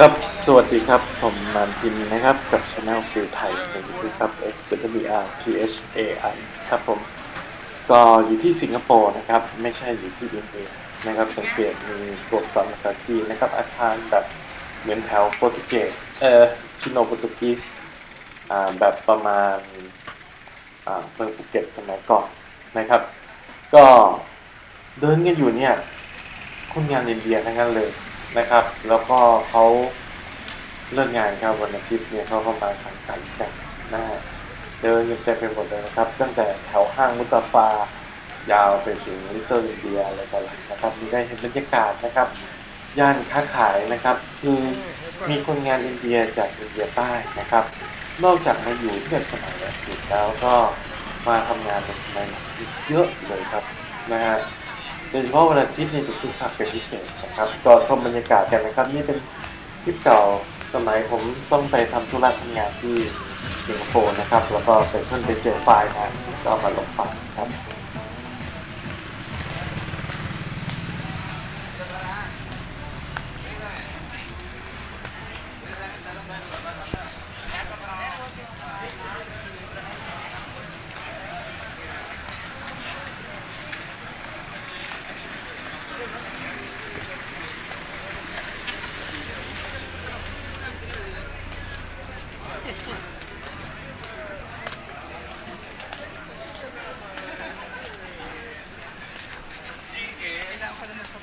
ครับ สวัสดีครับ ผมนานพิมนะครับ กับช anel ฟิวไทยในยูทูบครับ X W R T H A I ครับผม ก็อยู่ที่สิงคโปร์นะครับ ไม่ใช่อยู่ที่อินเดียนะครับ สังเกตมีตัวอักษรภาษาจีนนะครับ อาคารแบบเหมือนแถวโปรตุเกส เอ่อชิโนโปรตุกีส อ่า แบบประมาณ อ่าเมืองภูเก็ตสมัยก่อนนะครับ ก็เดินกันอยู่เนี่ย คนงานอินเดียทั้งนั้นเลย นะครับ แล้วก็เขาเลิกงานครับวันอาทิตย์เนี่ยเขาก็มาสังสรรค์กันนะฮะเดินกันเต็มไปหมดเลยนะครับ ตั้งแต่แถวห้างมุตตาฟายาวไปถึงลิตเติ้ลอินเดียอะไรต่างๆนะครับมีได้เห็นบรรยากาศนะครับ ย่านค้าขายนะครับคือมีคนงานอินเดียจากอินเดียใต้นะครับ นอกจากมาอยู่ที่สมัยอดีตแล้วก็มาทำงานในสมัยหลังอีกเยอะเลยครับนะฮะ โดยเฉพาะวันอาทิตย์เนี่ยจะคึกคักเป็นพิเศษนะครับก็ชมบรรยากาศกันนะครับ นี่เป็นคลิปเก่าสมัยผมต้องไปทำธุระทำงานที่สิงคโปร์นะครับ แล้วก็ไปเพิ่งไปเจอไฟล์มาก็เอามาลงไฟล์ครับ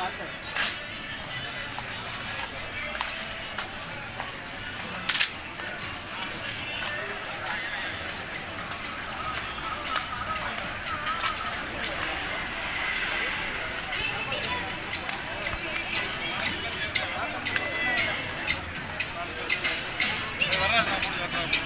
water Gracias.